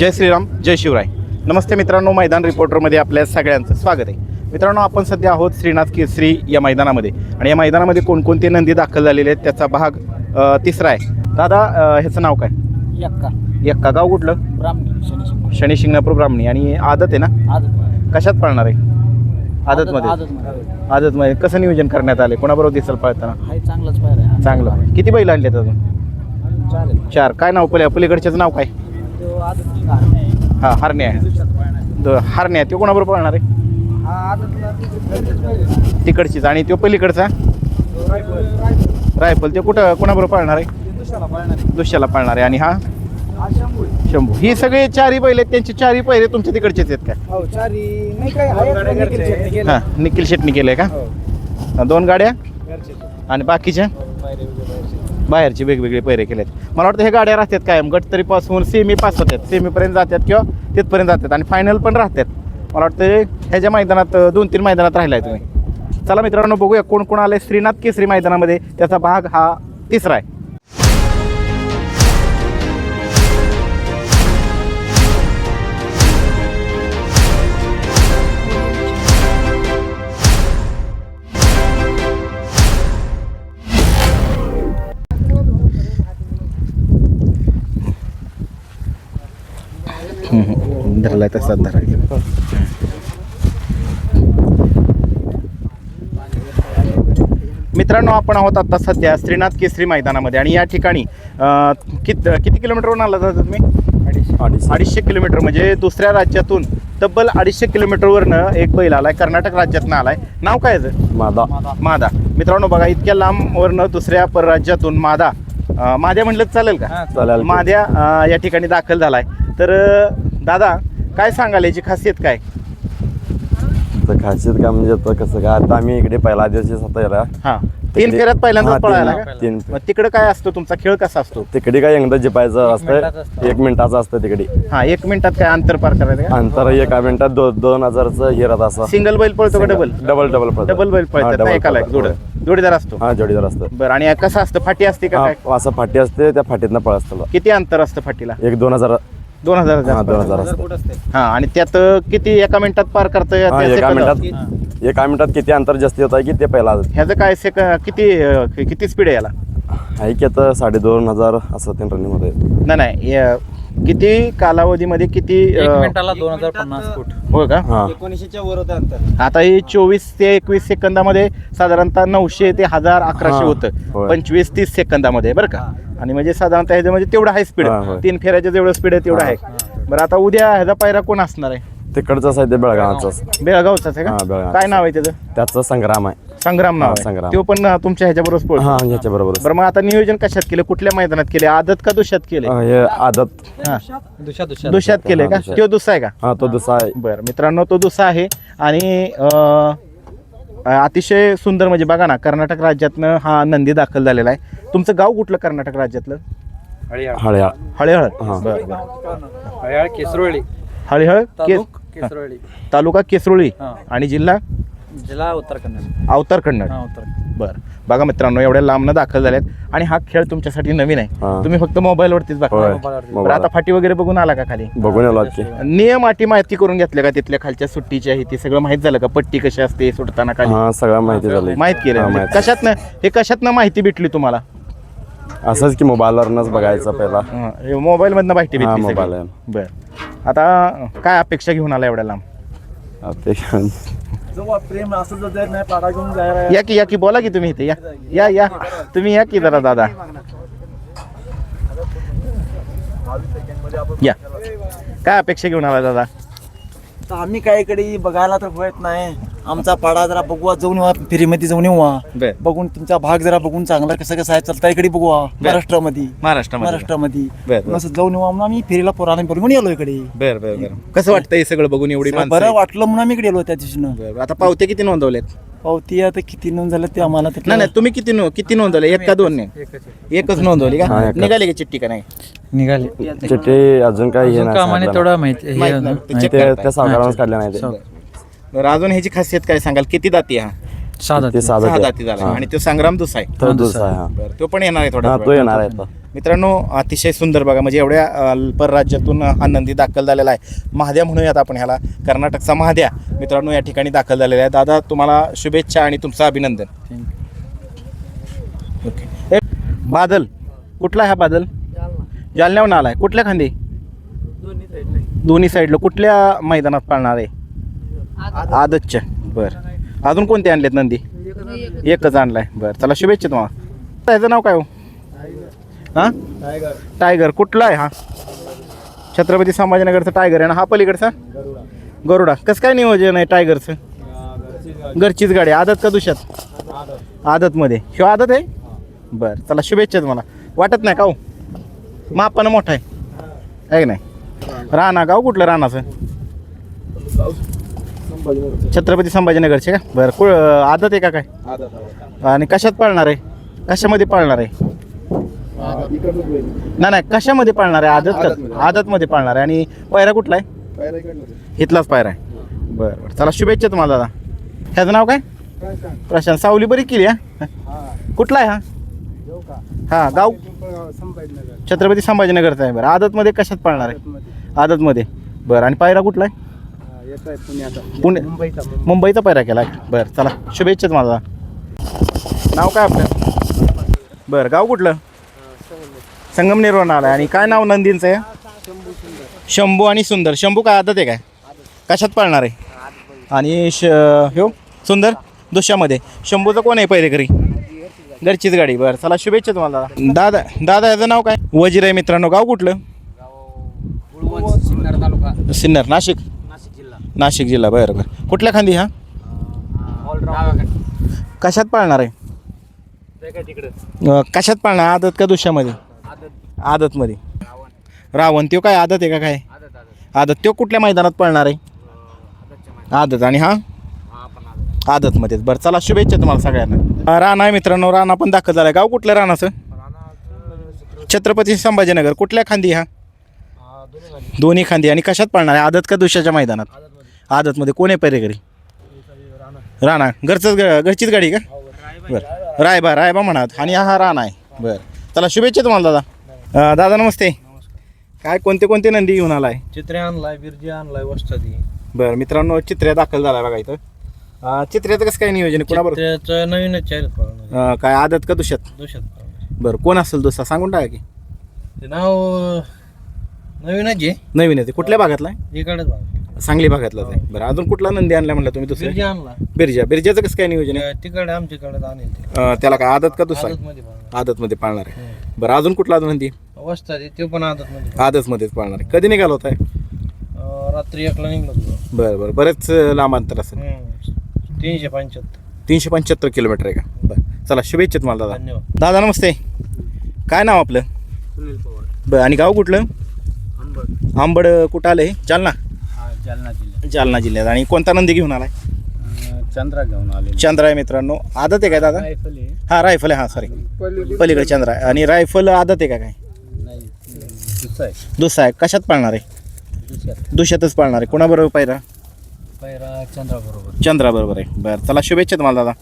जय श्रीराम जय शिवराय. नमस्ते मित्रांनो मैदान रिपोर्टरमध्ये आपल्या सगळ्यांचं स्वागत आहे. मित्रांनो आपण सध्या आहोत श्रीनाथ केसरी या मैदानामध्ये. आणि या मैदानामध्ये कोणकोणते नंदी दाखल झालेले आहेत त्याचा भाग तिसरा आहे. दादा ह्याचं नाव काय? एक्का एक्का गाव कुठलं? ब्राह्मणी शनी शिंगणापूर ब्राह्मणी. आणि आदत आहे ना? आदत. कशात पळणार आहे? आदतमध्ये. आदत. आदतमध्ये. कसं नियोजन करण्यात आले कोणाबरोबर दिसेल पळताना? चांगलाच. चांगलं. किती बैल आणलेत अजून? चार. काय नाव पहिले? पलीकडच्याचं नाव काय? हा. हां हरणे आहे. तो हरणे आहे. तो कोणाबरोबर पळणार आहे? हा आदतला तिकडचीच आणि तो पलीकडचा? रायफल. ते कुठं कोणाबरोबर पळणार आहे? दुसऱ्याला पाळणार आहे. दुसऱ्याला पळणार आहे. आणि हा? हा शंभू ही सगळे चारही बैल आहेत. त्यांचे चारही पहिले तुमच्या तिकडचेच आहेत काय हो चारी. नाही काय आहे? पण निखिल. हां शेटनी केलंय का? हो. दोन गाड्या? ते. आणि बाकीच्या? बाहेरचे. वेगवेगळे पैरे आहेत मला वाटतं हे गाड्या राहतात कायम. गटतरीपासून सेमी पास होतात. सेमीपर्यंत जातात किंवा तिथपर्यंत जातात. आणि फायनल पण राहतात. मला वाटतं ह्याच्या मैदानात दोन तीन मैदानात राहिलाय तुम्ही. चला मित्रांनो बघूया कोण कोण आले श्रीनाथ केसरी मैदानामध्ये. त्याचा भाग हा तिसरा आहे. धरलाय तसाच धरायला मित्रांनो आपण आहोत आता सध्या श्रीनाथ केसरी मैदानामध्ये आणि या ठिकाणी कित किती किलोमीटरवरून आला जाता तुम्ही? अडीचशे. किलोमीटर म्हणजे दुसऱ्या राज्यातून तब्बल अडीचशे किलोमीटरवरनं एक बैल आलाय कर्नाटक राज्यातनं आलाय. नाव काय? मादा. मादा. मित्रांनो बघा इतक्या लांबवरनं दुसऱ्या परराज्यातून मादा. माद्या म्हटलं चालेल का? चालेल. माद्या या ठिकाणी दाखल झालाय. तर दादा काय सांगाल? याची खासियत काय? तर खासियत काय म्हणजे आता कसं काय? आता आम्ही इकडे पहिला दिवशी स्वतः हा. तीन फेऱ्यात पहिल्यांदाच पळायला का? तीन मग तिकडे काय असतो तुमचा? खेळ कसा असतो? तिकडे काय एकदा जिपायचं मिनिटाचं असतं असतं. एक मिनिटाचं असतं तिकडे. हा एक मिनिटात काय अंतर पार करायचं का? अंतर एका मिनिटात दो, दोन हजारचं हे राहत असं. सिंगल बैल पळतो का डबल डबल डबल पळतं. डबल बैल हा, पळतात double एकाला एक पळतं. जोड. जोडीदार असतो. हा जोडीदार असतं. बरं आणि कसं असतं? फाटी असते का काय? हा, असं फाटी असते त्या फाटीतनं पळ असतं किती अंतर असतं फाटीला? एक दोन हजार दोन हजार हा दोन हजार हजार असतं फूट असते. हा आणि त्यात किती एका मिनिटात पार करता हा, एका? मिनिटात एका मिनिटात किती अंतर जास्ती होत आहे की ते पहिला ह्याचं काय सेक किती अं, किती स्पीड आहे याला आहे की आता साडे दोन हजार असं ते रनिंगमध्ये नाही नाही किती कालावधीमध्ये किती एक अं, मिनिटाला दोन हजार पन्नास फूट. का? हा. एकोणीसशेच्या वर होतं अंतर. आता ही चोवीस ते एकवीस सेकंदामध्ये साधारणतः नऊशे ते हजार अकराशे हा, होतं. होय. पंचवीस तीस सेकंदामध्ये बरं का? आणि म्हणजे साधारणतः ह्याच्यामध्ये तेवढं आहे स्पीड हा, होय. तीन फेऱ्याचं जेवढं स्पीड आहे तेवढं हा. आहे बरं आता उद्या ह्याचा पायरा कोण असणार आहे? तिकडचंच आहे ते बेळगावचंच. बेळगावचाच आहे हा, का बेळगावचं. काय नाव आहे त्याचं? त्याचं संग्राम आहे. संग्राम नाव हा, आहे. संग्राम. तो पण तुमच्या ह्याच्याबरोबर पळतो. हा ह्याच्या बरोबर बरं मग आता नियोजन कशात केलं? कुठल्या मैदानात केले? आदत का दुष्यात केले हे आदत. दुसऱ्या दुसऱ्या दुष्यात. केले का? दुष्यात. तो दुसरा आहे का? हा तो दुसरा आहे. बरं मित्रांनो तो दुसरा आहे. आणि अं, अतिशय सुंदर म्हणजे बघा ना कर्नाटक राज्यातनं हा नंदी दाखल झालेला आहे. तुमचं गाव कुठलं कर्नाटक राज्यातलं? हळ्या हळेहळ हा. बरं बरं. हळ्याळ केसरोळी. हळेहळ तालुक केसरोळी. तालुका केसरोळी हा. आणि जिल्हा? जिल्हा उत्तर कन्नड अवतार कन्नड हा उत्तर बरं. बघा मित्रांनो एवढ्या लांबनं दाखल झाल्यात आणि हा खेळ तुमच्यासाठी नवीन आहे. हा. तुम्ही फक्त मोबाईलवरतीच होय. बघा मोबाईलवरती. बरं आता फाटी वगैरे बघून आला का खाली? बघून आलो की नियम अटी माहिती करून घेतल्या का तिथल्या खालच्या सुट्टीची आहे ती सगळं माहीत झालं का? पट्टी कशी असते सुटताना खाली? हा सगळं माहिती झाली माहीत केलं. हा, म्हणजे माहीत. कशातनं हे कशातनं माहिती भेटली तुम्हाला? असंच की मोबाईलवरनच बघायचं पहिला. मोबाईल मधनं माहिती हा, भेटली सगळी? बर. आता काय अपेक्षा घेऊन आला एवढ्या लांब? ते जेव्हा प्रेम असं जर नाही पाडा घेऊन जायला या की या की बोला की तुम्ही इथे या. या या. तुम्ही या की जरा दादा. या. काय अपेक्षा घेऊन आला दादा? तर आम्ही काय इकडे बघायला तर होत नाही. आमचा पाडा जरा बघूया जाऊन येऊ फेरीमध्ये जाऊन येऊ बर बघून तुमचा भाग जरा बघून चांगला कसं कसं आहे चालता इकडे बघू महाराष्ट्रामध्ये महाराष्ट्रामध्ये महाराष्ट्रामध्ये बर. असं जाऊन येऊ म्हणून आम्ही फेरीला पोराने बघून येलो इकडे बर बर बर कसं वाटतं हे सगळं बघून एवढी माणसं बरं आहेत? वाटलं म्हणून आम्ही इकडे येलो त्या दिवशीनं बरं, बरं. आता पावते किती नोंदवलेत पावती आता किती नोंद झालं ते आम्हाला नाही नाही तुम्ही किती नो किती नोंदवले एक का दोन नाही एकच नोंदवली का एकच. निघाली का चिठ्ठी का नाही निघाले चिठ्ठी अजून काही हे अजून नाही कामाने सांगितलं. तेवढा माहिती माहीत हे नाही. ना. ते नाही, check ते करताय. त्या सावकारांनाच काढल्या नाही ते. बरं अजून ह्याची खासियत काय सांगाल? किती दाती हा? साधा ते साधं सहा ते. दाती. झाला. हा. आणि तो संग्राम दुसा आहे. तो दुसरा आहे हा. बरं तो पण येणार आहे थोडा हा तो येणार आहे तो. मित्रांनो अतिशय सुंदर बघा म्हणजे एवढ्या परराज्यातून हा नंदी दाखल झालेला आहे. महाद्या म्हणूयात आपण ह्याला. कर्नाटकचा महाद्या मित्रांनो या ठिकाणी दाखल झालेला आहे. दादा तुम्हाला शुभेच्छा आणि तुमचं अभिनंदन. ओके. बादल. कुठला हा बादल? जालन्याहून आलाय. कुठल्या खांदी? दोन्ही साईडला. कुठल्या मैदानात पाळणार आहे? आदतच्या. बरं. अजून कोणते आणलेत नंदी? एकच आणलाय. बरं. चला शुभेच्छा तुम्हाला. त्याचं नाव काय हो? हां? टायगर. कुठला आहे हा? छत्रपती संभाजीनगरचा टायगर आहे ना? हा पलीकडचा? गरुडा. कसं काय नियोजन आहे टायगरचं? घरचीच गाडी. आदत का दुष्यात? आदतमध्ये. ह्यो आदत आहे? बरं. चला शुभेच्छा तुम्हाला. वाटत नाही का हो? मापानं मोठा आहे. आहे की नाही? राणा. गाव कुठलं राणाचं? छत्रपती संभाजीनगरचे का? बरं कुळ आदत आहे का काय? आणि कशात पाळणार आहे? कशामध्ये पाळणार आहे? नाही नाही कशामध्ये पाळणार आहे? आदत आदतमध्ये. पाळणार आहे. आणि पायरा कुठला आहे? इथलाच पायरा आहे. बरं बरं. चला शुभेच्छा तुम्हाला दादा. ह्याचं नाव काय? प्रशांत. सावली बरी केली हा? कुठला आहे हा? हा गाव? छत्रपती संभाजीनगरचा आहे. बरं आदतमध्ये कशात पाळणार आहे? आदतमध्ये. बरं आणि पायरा कुठला आहे? पुणे मुंबईचा पायरा केला. आहे बरं चला. शुभेच्छा तुम्हाला. नाव काय आपलं? बरं गाव कुठलं? संगमनेरवरून आला आणि काय नाव नंदींचं आहे शंभू आणि सुंदर. शंभू काय आदत आहे काय? कशात पाळणार आहे? आणि श हो सुंदर? दुष्यामध्ये शंभूचं कोण आहे पहिले घरी? घरचीच गाडी. बरं चला शुभेच्छा तुम्हाला दादा. दादा दादा याचं नाव काय? वजीर आहे मित्रांनो. गाव कुठलं? सिन्नर नाशिक. नाशिक जिल्हा बरं बरं. कुठल्या खांदी हा? कशात पाळणार आहे? अं, कशात पाळणार? आदत का दुष्यामध्ये? आदतमध्ये. रावण त्यो काय आदत आहे का काय? आदत. त्यो कुठल्या मैदानात पळणार आहे? आदत. आणि हा? आदतमध्येच. बरं चला शुभेच्छा तुम्हाला सगळ्यांना. अं, राणा आहे मित्रांनो राणा पण दाखल झाला गाव कुठलं राणाचं छत्रपती संभाजीनगर. कुठल्या खांदी हा? दोन्ही खांदी. आणि कशात पळणार आहे? आदत का दुसऱ्याच्या मैदानात? आदतमध्ये कोण आहे घरी? राणा. घरचंच ग- घरचीच गाडी का? बरं. रायबा रायबा म्हणत. आणि हा राणा आहे. बरं. चला शुभेच्छा तुम्हाला दादा. अं, दादा नमस्ते. काय कोणते कोणते नंदी घेऊन आलाय? चित्रे आणलाय बिरजी आणलाय वस्तादी. बरं मित्रांनो चित्र्या दाखल झाला बघा इथं. अं, चित्र्याचं कसं काय नियोजन आहे? कोणाबरोबर? नवीनच अं, काय आदत का दुष्यात? दोषात बरं कोण असेल दुसरा? सांगून टाका की. ते नाव नवीनच आहे. नवीन आहे. ते कुठल्या भागातला आहे? इकडेच बघा सांगली भागातलाच आहे. बरं अजून कुठला नंदी आणला म्हणलं तुम्ही बिरजी दुसऱ्या आणला. बिरजा. बिरजाचं कसं काय नियोजन आहे? तिकडे आमच्याकडे आणेल ते अं, त्याला काय आदत का दुसरा? आदतमध्ये आदतमध्ये पाळणार आहे. बरं अजून कुठला नंदी? वस्तादी ते पण आदतमध्ये. आदतमध्येच पाळणार आहे. कधी निघाला होता? अं, रात्री एकला निघलो तुझं बरं बरं. बरेच अं, लांब अंतर असेल. तीनशे पंच्याहत्तर. तीनशे पंच्याहत्तर किलोमीटर आहे का? बरं. चला शुभेच्छा तुम्हाला दादा. धन्यवाद. दादा नमस्ते. काय नाव आपलं? सुनील पवार. बरं आणि गाव कुठलं? आंबड आंबड कुठं आलं आहे जालना हा जालना जिल्हा जालना जिल्ह्यात. आणि कोणता नंदी घेऊन आलाय? चंद्रा घेऊन आले चंद्र आहे मित्रांनो. आदत आहे काय दादा? रायफल आहे. हां रायफल आहे. हां सॉरी पलीकडे चंद्र आहे. आणि रायफल आदत आहे का काय? नाही दुसरा आहे. दुसरा आहे. कशात पाळणार आहे? दुसऱ्यात. दुष्यातच पाळणार आहे. कोणाबरोबर पायरा? पैरा चंद्रा बरोबर. चंद्रा बरोबर आहे. बरं चला शुभेच्छा तुम्हाला दादा.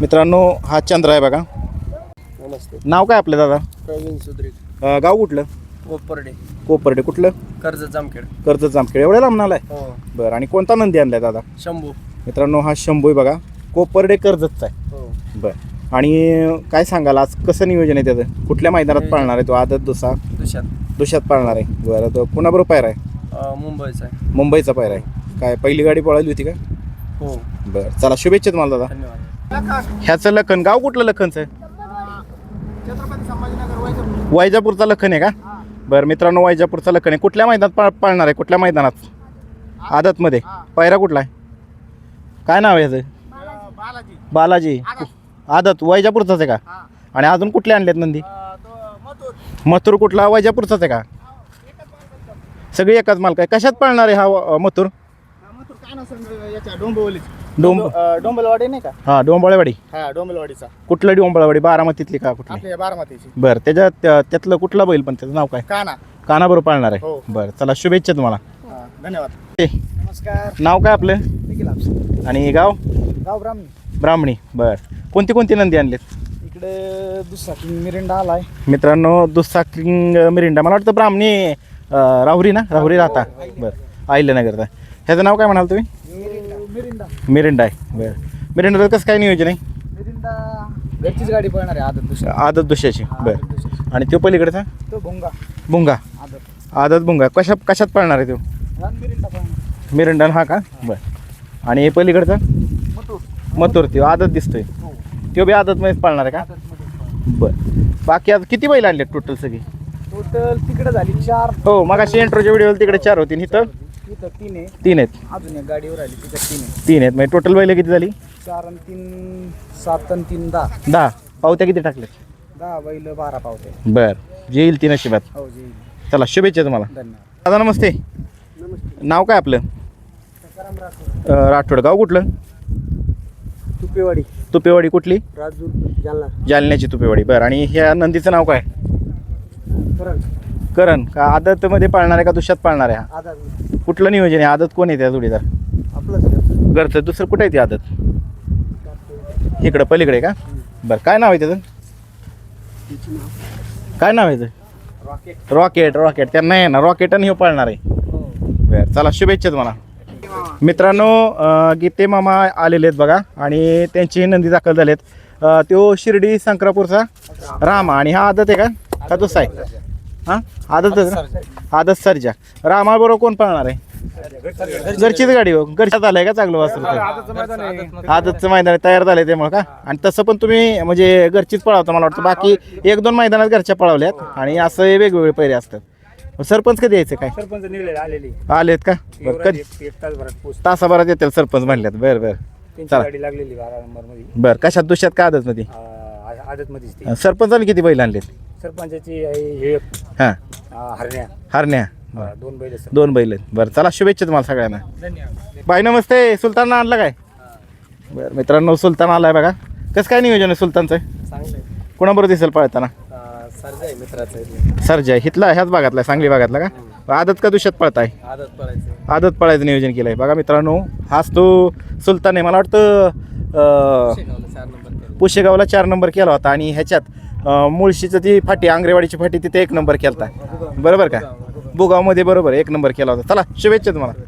मित्रांनो हा चंद्र आहे बघा. नमस्ते. नाव काय आपलं दादा? प्रवीण सुद्रिक. अं, गाव कुठलं? कोपर्डे. कोपर्डे कुठलं? कर्ज जामखेड. कर्ज जामखेड. एवढ्या लांब नाला आहे हो. बरं आणि कोणता नंदी आणलाय दादा? शंभू. मित्रांनो हा शंभू आहे बघा. कोपर्डे कर्जतचा आहे. हो. बरं. आणि काय सांगाल आज कसं नियोजन आहे त्याचं? कुठल्या मैदानात पाळणार आहे तो? आदत दुसा दुसऱ्यात दुशात पाळणार आहे. बरं तो कुणाबरोबर पायरा आहे? मुंबईचा आहे. मुंबईचा पायरा आहे. काय पहिली गाडी पळाली होती का? हो. बरं चला शुभेच्छा तुम्हाला दादा. धन्यवाद. ह्याचं लखन गाव कुठलं लखनचं आहे? वैजापूरचा लखन आहे का? बरं मित्रांनो वैजापूरचा लखन आहे. कुठल्या मैदानात पाळ पाळणार आहे? कुठल्या मैदानात? आदतमध्ये. पायरा कुठला आहे? काय नाव आहे ह्याचं बालाजी. आदत. वैजापूरचाच आहे का? आणि अजून कुठले आणलेत नंदी? मथुर. कुठला? वैजापूरचाच आहे का? सगळी एकाच मालक आहे. कशात पाळणार आहे हा मथुर? डोंब डोंबलवाडी नाही का? हा डोंबळेवाडी. हा डोंबलवाडीचा. कुठलं डोंबळेवाडी? बारामतीतली का कुठली? आपल्या बारामतीची. बरं त्याच्यात त्या- त्यातलं कुठला बैल पण त्याचं नाव काय? काना. कानाबरोबर पाळणार आहे. हो. बरं चला शुभेच्छा तुम्हाला. हा, धन्यवाद. ए, नमस्कार. नाव काय आपलं? निखिल आपसे. आणि गाव? गाव ब्राह्मणी. ब्राह्मणी बरं. कोणती कोणती नंदी आणलेत? इकडे दुसरा किंग मिरिंडा आलाय. मित्रांनो दुसरा किंग मिरिंडा. मला वाटतं ब्राह्मणी अं, राहुरी ना? राहुरी राहता. बरं आहिल्यानगरचा. ह्याचं नाव काय म्हणाल तुम्ही? मिरिंडा. मिरिंडा आहे. बरं. मिरिंडाचं कसं काय नियोजन आहे? मिरिंडा घरचीच गाडी पळणार आहे आदत दुसरा आदत दुसऱ्याची. बरं. आणि तो पलीकडचा? तो भोंगा. भुंगा. आदत. आदत भुंगा. कशा कशात पळणार आहे तो? मिरिंडा पळणार. मिरिंडा हा का? बरं. आणि हे पलीकडचा? मथुर. मथुर. तो आदत दिसतोय. हो. तो बी आदतमध्येच पळणार आहे का? बरं. बाकी आता किती बैल आणले टोटल सगळी? टोटल तिकडे झाली चार. हो मग अशी एंट्रोच्या व्हिडिओ तिकडे चार होती इथं? इथं तीन आहे तीन आहेत. अजून एक गाडीवर आली तिथं तीन आहे तीन आहेत. म्हणजे टोटल बैल किती झाली? चार आणि तीन सात आणि तीन दहा. दहा. पावत्या किती टाकले दहा बैल बारा पावते बर. जे येईल ती नशिबात. हो जी चला शुभेच्छा तुम्हाला. धन्यवाद. दादा नमस्ते. नाव काय आपलं? अं, राठोड. गाव कुठलं? तुपेवाडी. तुपेवाडी कुठली? राजूर जालना. जालन्याची तुपेवाडी. बरं. आणि ह्या नंदीचं नाव काय? करण. करण. का आदतमध्ये पाळणार आहे का दुष्यात पाळणार आहे हा? आधार कुठलं नियोजन आहे? आदत कोण आहे त्या जोडीदार? घरचं दुसरं कुठं आहे ती आदत? इकडं पलीकडे का? बरं काय नाव आहे त्याचं? काय नाव आहे त्याचं? रॉकेट. Rocket rocket. त्यांना आहे ना रॉकेट आणि हे पाळणार आहे. हो. बरं चला शुभेच्छा तुम्हाला. मित्रांनो गीते मामा आलेले आहेत बघा आणि त्यांची नंदी दाखल झालेत. त्यो शिर्डी संक्रापूरचा रामा आणि हा आदत आहे का? का दुसरा आहे. हां? आदतच ना आदत सरजा. रामाबरोबर कोण पळणार आहे? घरचीच गाडी हो. घरच्यात आलंय का चांगलं ते? आदतचं मैदान आहे, तयार झालंय त्यामुळे का? आणि तसं पण तुम्ही म्हणजे घरचीच पळवता मला वाटतं. बाकी एक दोन मैदानात घरच्या पळवल्यात आणि असं हे वेगवेगळे पैरे असतात. सरपंच कधी यायचे काय? सरपंच आलेत का? बरं कधी? तासाभरात येतील सरपंच म्हणल्यात. बरं बरं. चला. बारा नंबरमध्ये बरं कशात? दुष्यात का आदत मध्ये आदत मध्येच ती. सरपंचाने किती बैल आणलेत? सरपंचाची आहे हे हां. अं, हरण्या. दोन बैल आहेत. दोन बैल आहेत. बरं चला शुभेच्छा तुम्हाला सगळ्यांना. धन्यवाद. बाई नमस्ते. सुलतान आणलं काय? बरं मित्रांनो सुलतान आलाय बघा. कसं काय नियोजन आहे सुलतानचं? चांगलं कोणाबरोबर दिसेल पळताना? सरजा आहे मित्राचं सरजा हितला ह्याच भागातला सांगली भागातला का? आदत का दुष्यात पळताय? आदत पडायचं आदत पळायचं नियोजन केलंय. बघा मित्रांनो हाच तो सुलतान आहे. मला वाटतं अं, चार नंबर पुशेगावला चार नंबर केला होता. आणि ह्याच्यात अं, मुळशीचं ती फाटी आंग्रेवाडीची फाटी तिथे एक नंबर केला होता बरोबर का? बुगावमध्ये बरोबर एक नंबर केला होता. चला शुभेच्छा तुम्हाला.